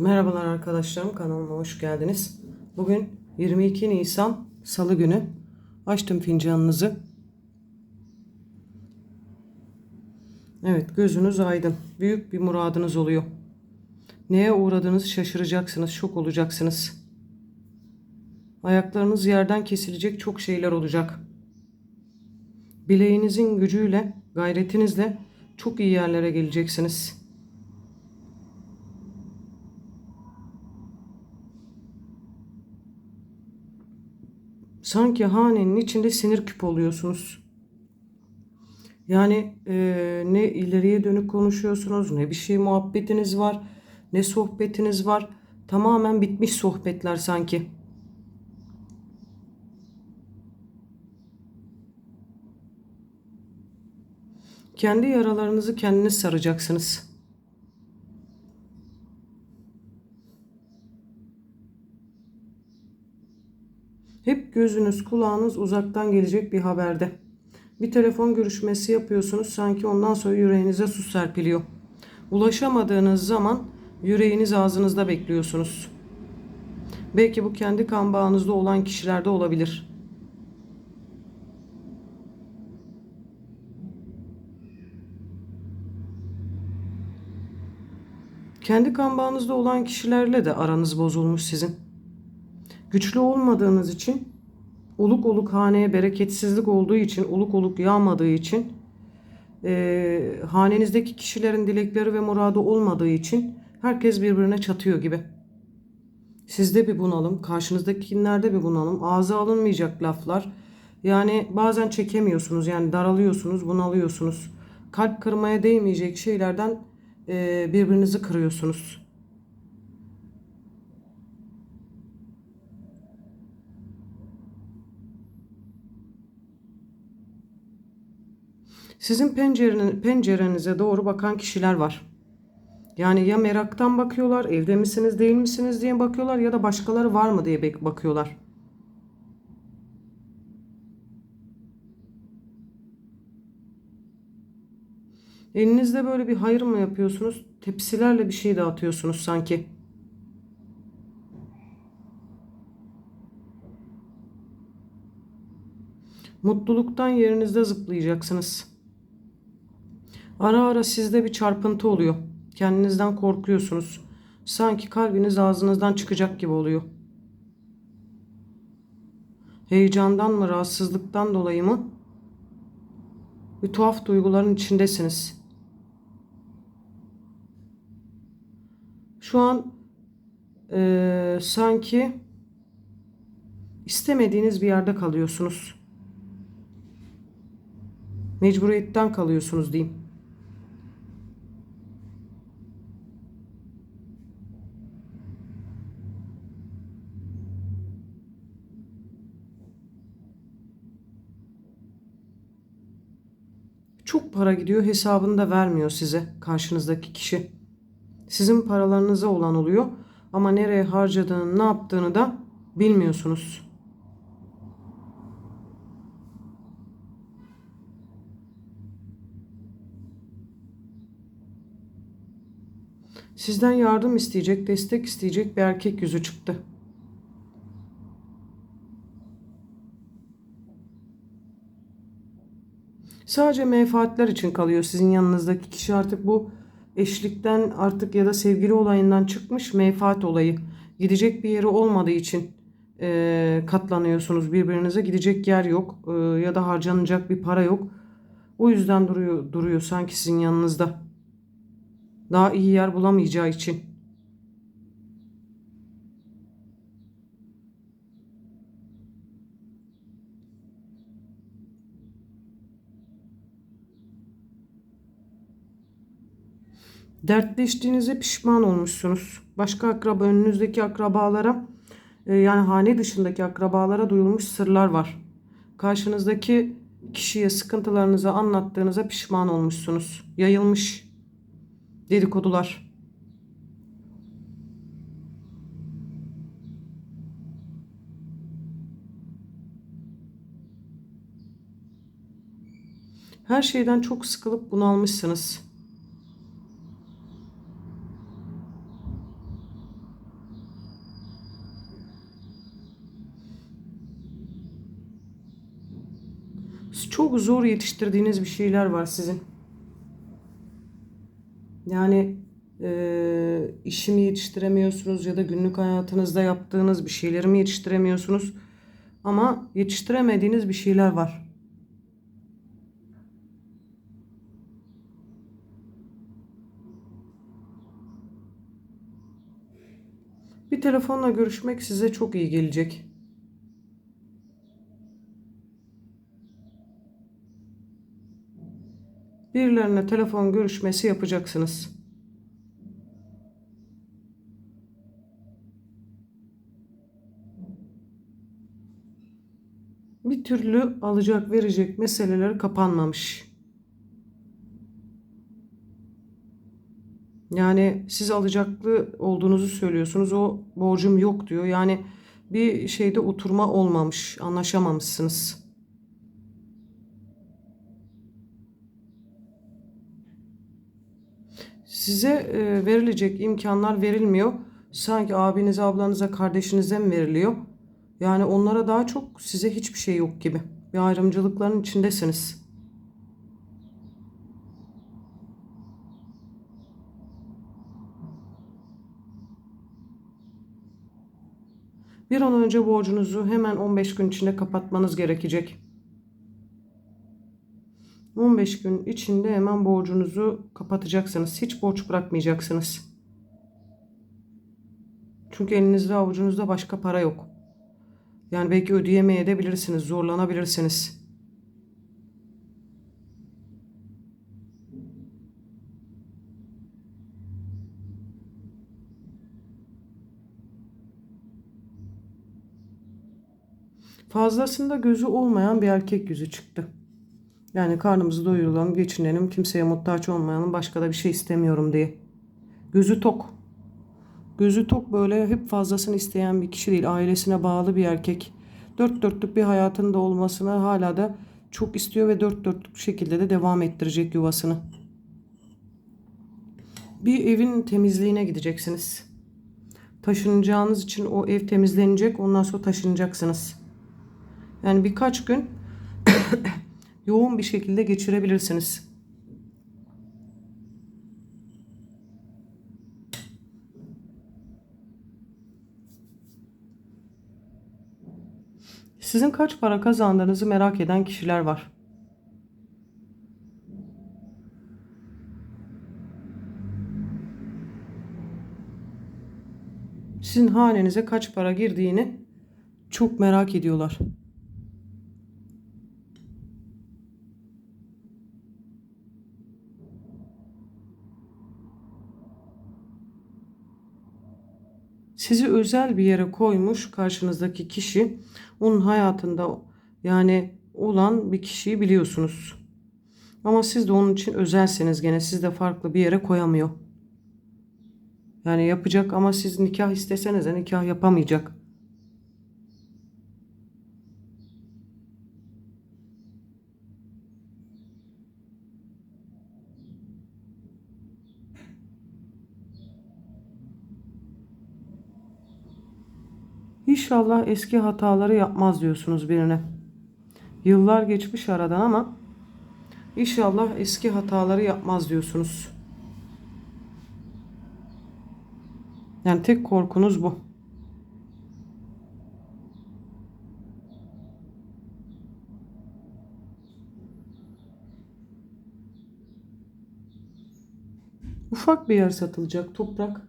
Merhabalar arkadaşlarım kanalıma hoş geldiniz. Bugün 22 Nisan Salı günü. Açtım fincanınızı. Evet gözünüz aydın. Büyük bir muradınız oluyor. Neye uğradığınızı şaşıracaksınız, şok olacaksınız. Ayaklarınız yerden kesilecek çok şeyler olacak. Bileğinizin gücüyle, gayretinizle çok iyi yerlere geleceksiniz. Sanki hanenin içinde sinir küp oluyorsunuz. Yani e, ne ileriye dönük konuşuyorsunuz, ne bir şey muhabbetiniz var, ne sohbetiniz var. Tamamen bitmiş sohbetler sanki. Kendi yaralarınızı kendiniz saracaksınız. Hep gözünüz, kulağınız uzaktan gelecek bir haberde. Bir telefon görüşmesi yapıyorsunuz sanki ondan sonra yüreğinize su serpiliyor. Ulaşamadığınız zaman yüreğiniz ağzınızda bekliyorsunuz. Belki bu kendi kan bağınızda olan kişilerde olabilir. Kendi kan bağınızda olan kişilerle de aranız bozulmuş sizin. Güçlü olmadığınız için oluk oluk haneye bereketsizlik olduğu için, oluk oluk yağmadığı için e, hanenizdeki kişilerin dilekleri ve muradı olmadığı için herkes birbirine çatıyor gibi. Sizde bir bunalım, karşınızdakilerde bir bunalım, ağza alınmayacak laflar. Yani bazen çekemiyorsunuz, yani daralıyorsunuz, bunalıyorsunuz. Kalp kırmaya değmeyecek şeylerden e, birbirinizi kırıyorsunuz. Sizin pencereniz, pencerenize doğru bakan kişiler var. Yani ya meraktan bakıyorlar, evde misiniz değil misiniz diye bakıyorlar ya da başkaları var mı diye bakıyorlar. Elinizde böyle bir hayır mı yapıyorsunuz? Tepsilerle bir şey dağıtıyorsunuz sanki. Mutluluktan yerinizde zıplayacaksınız. Ara ara sizde bir çarpıntı oluyor. Kendinizden korkuyorsunuz. Sanki kalbiniz ağzınızdan çıkacak gibi oluyor. Heyecandan mı, rahatsızlıktan dolayı mı? Bir tuhaf duyguların içindesiniz. Şu an e, sanki istemediğiniz bir yerde kalıyorsunuz. Mecburiyetten kalıyorsunuz diyeyim. Çok para gidiyor hesabını da vermiyor size karşınızdaki kişi. Sizin paralarınıza olan oluyor ama nereye harcadığını ne yaptığını da bilmiyorsunuz. Sizden yardım isteyecek, destek isteyecek bir erkek yüzü çıktı. Sadece menfaatler için kalıyor sizin yanınızdaki kişi artık bu eşlikten artık ya da sevgili olayından çıkmış menfaat olayı. Gidecek bir yeri olmadığı için e, katlanıyorsunuz birbirinize. Gidecek yer yok e, ya da harcanacak bir para yok. O yüzden duruyor duruyor sanki sizin yanınızda. Daha iyi yer bulamayacağı için. Dertleştiğinize pişman olmuşsunuz. Başka akraba, önünüzdeki akrabalara e, yani hane dışındaki akrabalara duyulmuş sırlar var. Karşınızdaki kişiye sıkıntılarınızı anlattığınıza pişman olmuşsunuz. Yayılmış dedikodular. Her şeyden çok sıkılıp bunalmışsınız. Çok zor yetiştirdiğiniz bir şeyler var sizin. Yani e, işi mi yetiştiremiyorsunuz ya da günlük hayatınızda yaptığınız bir şeyleri mi yetiştiremiyorsunuz? Ama yetiştiremediğiniz bir şeyler var. Bir telefonla görüşmek size çok iyi gelecek. Birilerine telefon görüşmesi yapacaksınız. Bir türlü alacak verecek meseleleri kapanmamış. Yani siz alacaklı olduğunuzu söylüyorsunuz. O borcum yok diyor. Yani bir şeyde oturma olmamış. Anlaşamamışsınız. Size e, verilecek imkanlar verilmiyor. Sanki abinize, ablanıza, kardeşinize mi veriliyor? Yani onlara daha çok size hiçbir şey yok gibi. Bir ayrımcılıkların içindesiniz. Bir an önce borcunuzu hemen 15 gün içinde kapatmanız gerekecek. 15 gün içinde hemen borcunuzu kapatacaksınız. Hiç borç bırakmayacaksınız. Çünkü elinizde avucunuzda başka para yok. Yani belki ödeyemeye de bilirsiniz, zorlanabilirsiniz. Fazlasında gözü olmayan bir erkek yüzü çıktı. Yani karnımızı doyuralım, geçinelim, kimseye muhtaç olmayalım, başka da bir şey istemiyorum diye. Gözü tok. Gözü tok böyle hep fazlasını isteyen bir kişi değil. Ailesine bağlı bir erkek. Dört dörtlük bir hayatında olmasını hala da çok istiyor ve dört dörtlük şekilde de devam ettirecek yuvasını. Bir evin temizliğine gideceksiniz. Taşınacağınız için o ev temizlenecek. Ondan sonra taşınacaksınız. Yani birkaç gün yoğun bir şekilde geçirebilirsiniz. Sizin kaç para kazandığınızı merak eden kişiler var. Sizin hanenize kaç para girdiğini çok merak ediyorlar. Sizi özel bir yere koymuş karşınızdaki kişi onun hayatında yani olan bir kişiyi biliyorsunuz. Ama siz de onun için özelseniz gene siz de farklı bir yere koyamıyor. Yani yapacak ama siz nikah isteseniz de nikah yapamayacak. İnşallah eski hataları yapmaz diyorsunuz birine. Yıllar geçmiş aradan ama inşallah eski hataları yapmaz diyorsunuz. Yani tek korkunuz bu. Ufak bir yer satılacak toprak,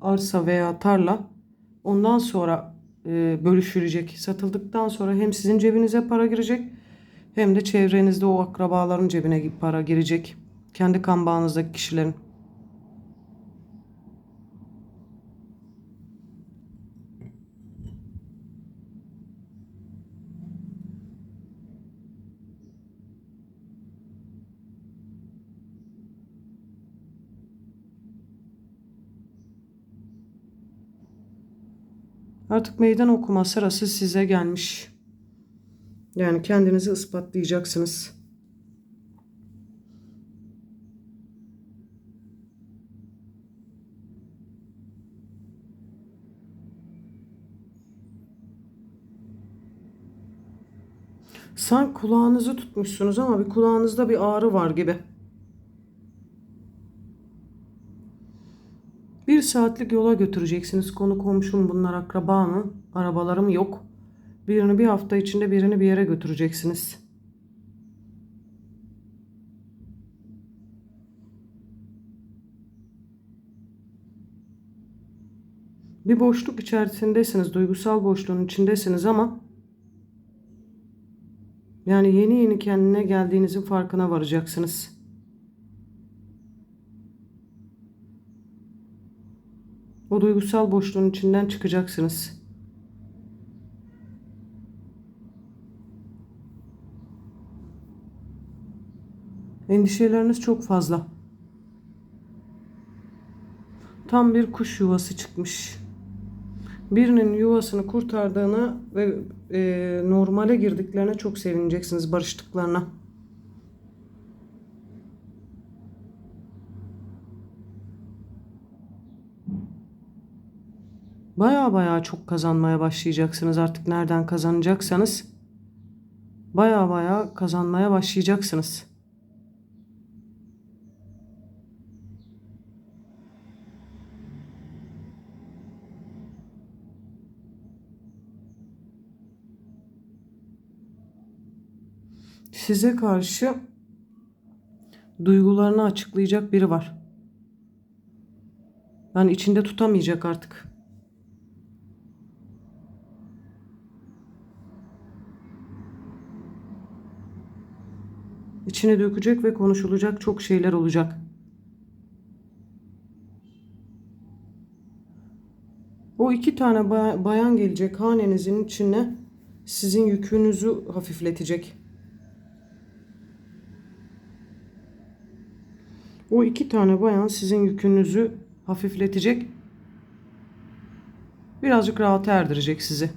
arsa veya tarla. Ondan sonra bölüşülecek. Satıldıktan sonra hem sizin cebinize para girecek hem de çevrenizde o akrabaların cebine para girecek. Kendi kan bağınızdaki kişilerin. Artık meydan okuma sırası size gelmiş. Yani kendinizi ispatlayacaksınız. Sanki kulağınızı tutmuşsunuz ama bir kulağınızda bir ağrı var gibi. Bir saatlik yola götüreceksiniz. Konu komşum bunlar akraba mı? Arabalarım yok. Birini bir hafta içinde birini bir yere götüreceksiniz. Bir boşluk içerisindesiniz. Duygusal boşluğun içindesiniz ama yani yeni yeni kendine geldiğinizin farkına varacaksınız. O duygusal boşluğun içinden çıkacaksınız. Endişeleriniz çok fazla. Tam bir kuş yuvası çıkmış. Birinin yuvasını kurtardığına ve e, normale girdiklerine çok sevineceksiniz barıştıklarına. Baya baya çok kazanmaya başlayacaksınız artık nereden kazanacaksanız. Baya baya kazanmaya başlayacaksınız. Size karşı duygularını açıklayacak biri var. Yani içinde tutamayacak artık. İçine dökecek ve konuşulacak çok şeyler olacak. O iki tane ba- bayan gelecek hanenizin içine sizin yükünüzü hafifletecek. O iki tane bayan sizin yükünüzü hafifletecek. Birazcık rahata erdirecek sizi.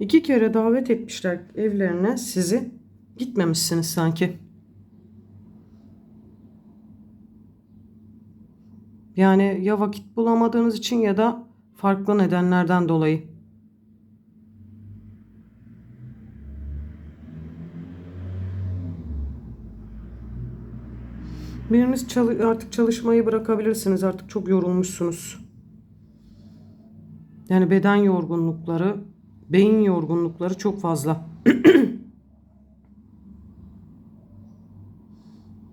İki kere davet etmişler evlerine sizi. Gitmemişsiniz sanki. Yani ya vakit bulamadığınız için ya da farklı nedenlerden dolayı. Biriniz çalı- artık çalışmayı bırakabilirsiniz. Artık çok yorulmuşsunuz. Yani beden yorgunlukları, beyin yorgunlukları çok fazla.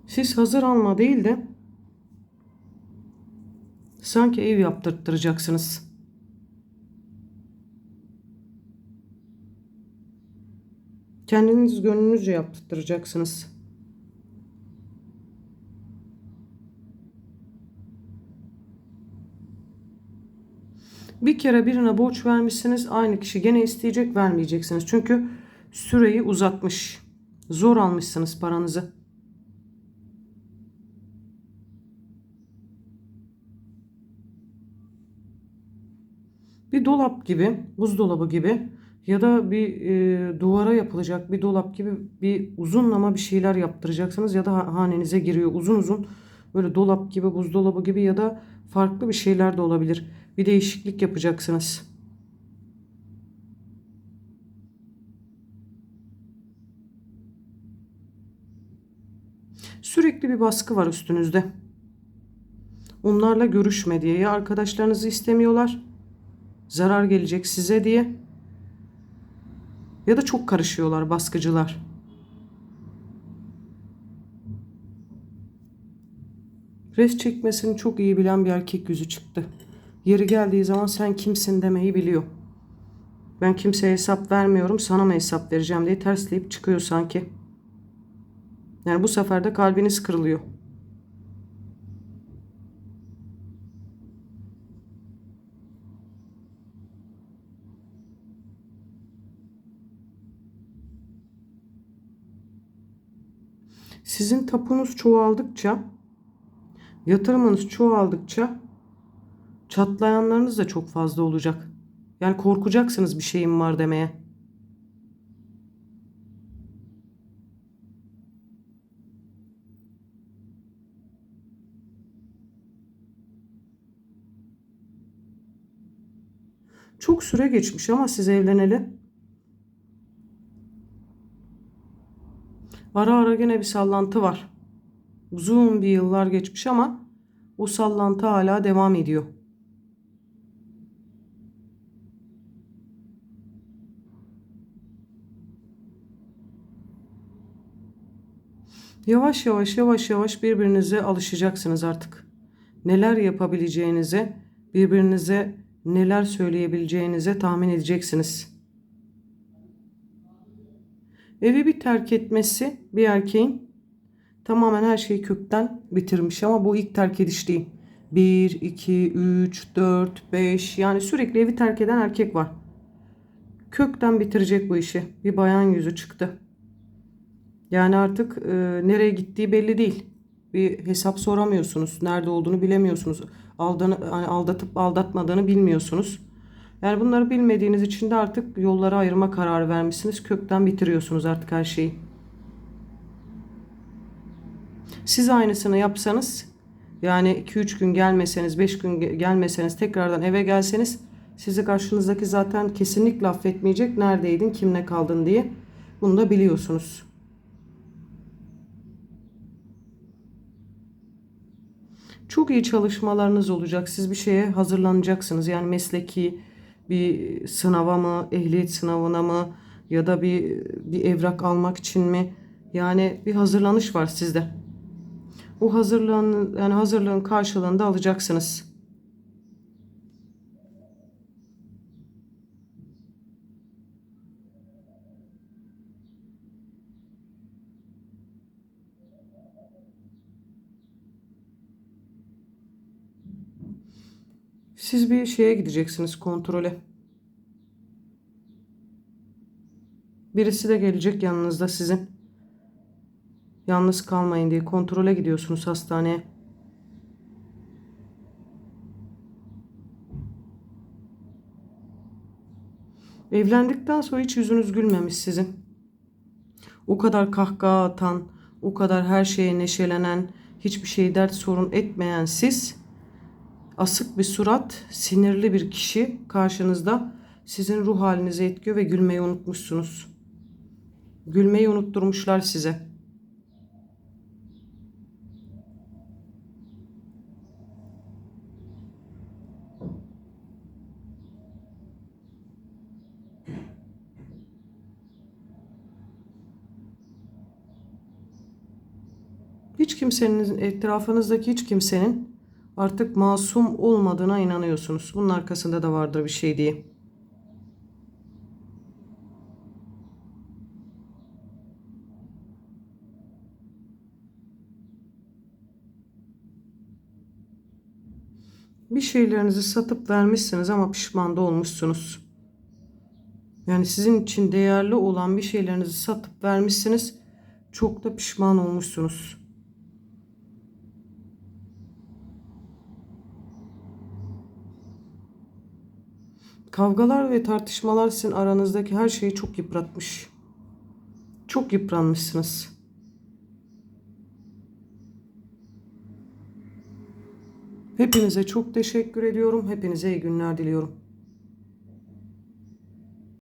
Siz hazır alma değil de sanki ev yaptırttıracaksınız. Kendiniz gönlünüzce yaptırtacaksınız. Bir kere birine borç vermişsiniz aynı kişi gene isteyecek vermeyeceksiniz. Çünkü süreyi uzatmış. Zor almışsınız paranızı. Bir dolap gibi, buzdolabı gibi ya da bir e, duvara yapılacak bir dolap gibi bir uzunlama bir şeyler yaptıracaksınız ya da ha- hanenize giriyor uzun uzun böyle dolap gibi, buzdolabı gibi ya da farklı bir şeyler de olabilir. Bir değişiklik yapacaksınız. Sürekli bir baskı var üstünüzde. Onlarla görüşme diye ya arkadaşlarınızı istemiyorlar. Zarar gelecek size diye. Ya da çok karışıyorlar baskıcılar. Res çekmesini çok iyi bilen bir erkek yüzü çıktı. Yeri geldiği zaman sen kimsin demeyi biliyor. Ben kimseye hesap vermiyorum, sana mı hesap vereceğim diye tersleyip çıkıyor sanki. Yani bu sefer de kalbiniz kırılıyor. Sizin tapunuz çoğaldıkça, yatırımınız çoğaldıkça Çatlayanlarınız da çok fazla olacak. Yani korkacaksınız bir şeyim var demeye. Çok süre geçmiş ama siz evleneli. Ara ara gene bir sallantı var. Uzun bir yıllar geçmiş ama o sallantı hala devam ediyor. Yavaş yavaş yavaş yavaş birbirinize alışacaksınız artık. Neler yapabileceğinize, birbirinize neler söyleyebileceğinize tahmin edeceksiniz. Evi bir terk etmesi bir erkeğin tamamen her şeyi kökten bitirmiş ama bu ilk terk ediş değil. 1, 2, 3, 4, 5 yani sürekli evi terk eden erkek var. Kökten bitirecek bu işi. Bir bayan yüzü çıktı. Yani artık e, nereye gittiği belli değil. Bir hesap soramıyorsunuz. Nerede olduğunu bilemiyorsunuz. Aldanı, hani aldatıp aldatmadığını bilmiyorsunuz. Yani bunları bilmediğiniz için de artık yolları ayırma kararı vermişsiniz. Kökten bitiriyorsunuz artık her şeyi. Siz aynısını yapsanız yani 2-3 gün gelmeseniz, 5 gün ge- gelmeseniz, tekrardan eve gelseniz sizi karşınızdaki zaten kesinlikle affetmeyecek. Neredeydin, kimle kaldın diye. Bunu da biliyorsunuz. Çok iyi çalışmalarınız olacak. Siz bir şeye hazırlanacaksınız. Yani mesleki bir sınava mı, ehliyet sınavına mı ya da bir bir evrak almak için mi? Yani bir hazırlanış var sizde. O hazırlığın yani hazırlığın karşılığında alacaksınız. Siz bir şeye gideceksiniz kontrole. Birisi de gelecek yanınızda sizin. Yalnız kalmayın diye kontrole gidiyorsunuz hastaneye. Evlendikten sonra hiç yüzünüz gülmemiş sizin. O kadar kahkaha atan, o kadar her şeye neşelenen, hiçbir şey dert sorun etmeyen siz asık bir surat, sinirli bir kişi karşınızda sizin ruh halinize etkiyor ve gülmeyi unutmuşsunuz. Gülmeyi unutturmuşlar size. Hiç kimsenin etrafınızdaki hiç kimsenin artık masum olmadığına inanıyorsunuz. Bunun arkasında da vardır bir şey diye. Bir şeylerinizi satıp vermişsiniz ama pişman da olmuşsunuz. Yani sizin için değerli olan bir şeylerinizi satıp vermişsiniz. Çok da pişman olmuşsunuz. Kavgalar ve tartışmalar sizin aranızdaki her şeyi çok yıpratmış. Çok yıpranmışsınız. Hepinize çok teşekkür ediyorum. Hepinize iyi günler diliyorum.